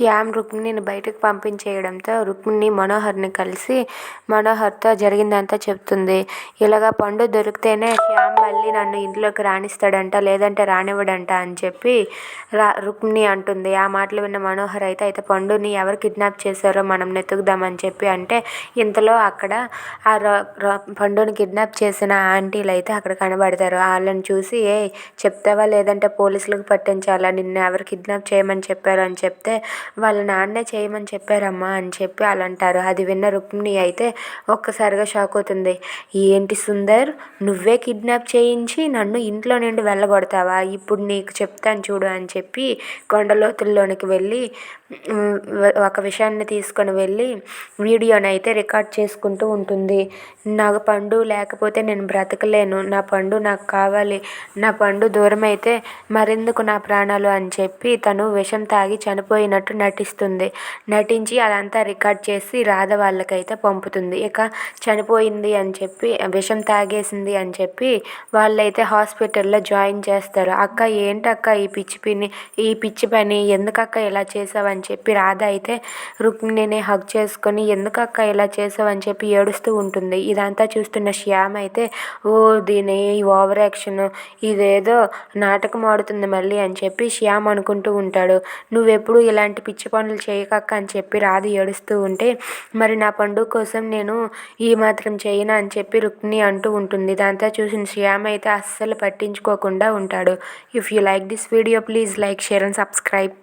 శ్యామ్ రుక్మిణిని బయటకు పంపించేయడంతో రుక్మిణి మనోహర్ని కలిసి మనోహర్తో జరిగిందంతా చెప్తుంది. ఇలాగ పండు దొరికితేనే శ్యామ్ మళ్ళీ నన్ను ఇంట్లోకి రాణిస్తాడంట లేదంటే రానివ్వడంట అని చెప్పి రా రుక్మిణి అంటుంది. ఆ మాటలు విన్న మనోహర్ అయితే అయితే పండుని ఎవరు కిడ్నాప్ చేశారో మనం నెతుకుదామని చెప్పి అంటే ఇంతలో అక్కడ ఆ పండుని కిడ్నాప్ చేసిన ఆంటీలు అయితే అక్కడ కనబడతారు. వాళ్ళని చూసి ఏ చెప్తావా? లేదంటే పోలీసులకు పట్టించాలా? నిన్ను ఎవరు కిడ్నాప్ చేయమని చెప్పారు? అని చెప్తే వాళ్ళ నాన్నే చేయమని చెప్పారమ్మా అని చెప్పి వాళ్ళు అంటారు. అది విన్న రుక్మిణి అయితే ఒక్కసారిగా షాక్ అవుతుంది. ఏంటి సుందర్? నువ్వే కిడ్నాప్ చేయించి నన్ను ఇంట్లో నుండి వెళ్ళగొడతావా? ఇప్పుడు నీకు చెప్తాను చూడు అని చెప్పి కొండలోతుల్లోనికి వెళ్ళి ఒక విషయాన్ని తీసుకొని వెళ్ళి వీడియోని అయితే రికార్డ్ చేసుకుంటూ ఉంటుంది. నాకు పండు లేకపోతే నేను బ్రతకలేను. నా పండు నాకు కావాలి. నా పండు దూరం అయితే మరెందుకు నా ప్రాణాలు? అని చెప్పి తను విషం తాగి చనిపోయినట్టు నటిస్తుంది. నటించి అదంతా రికార్డ్ చేసి రాధ వాళ్ళకైతే పంపుతుంది. ఇక చనిపోయింది అని చెప్పి విషం తాగేసింది అని చెప్పి వాళ్ళైతే హాస్పిటల్లో జాయిన్ చేస్తారు. అక్క ఏంటక్క ఈ పిచ్చి పిని ఈ పిచ్చి పని? ఎందుకక్క ఇలా చేసావని చెప్పి రాధ అయితే రుక్మిణిని హక్ చేసుకొని ఎందుకక్క ఇలా చేసావని చెప్పి ఏడుస్తూ ఉంటుంది. ఇదంతా చూస్తున్న శ్యామ్ అయితే ఓ దీని ఓవర్ యాక్షన్ ఇదేదో నాటకం ఆడుతుంది మళ్ళీ అని చెప్పి శ్యామ్ అనుకుంటూ ఉంటాడు. నువ్వెప్పుడు ఇలాంటి పిచ్చి పనులు చేయకక్క అని చెప్పి రాధ ఏడుస్తూ ఉంటే మరి నా పండుగ కోసం నేను ఈ మాత్రం చేయను? అని చెప్పి రుక్మిణి అంటూ ఉంటుంది. దాంతో చూసిన శ్యామ్ అయితే అస్సలు పట్టించుకోకుండా ఉంటాడు. If you like this video please like share and subscribe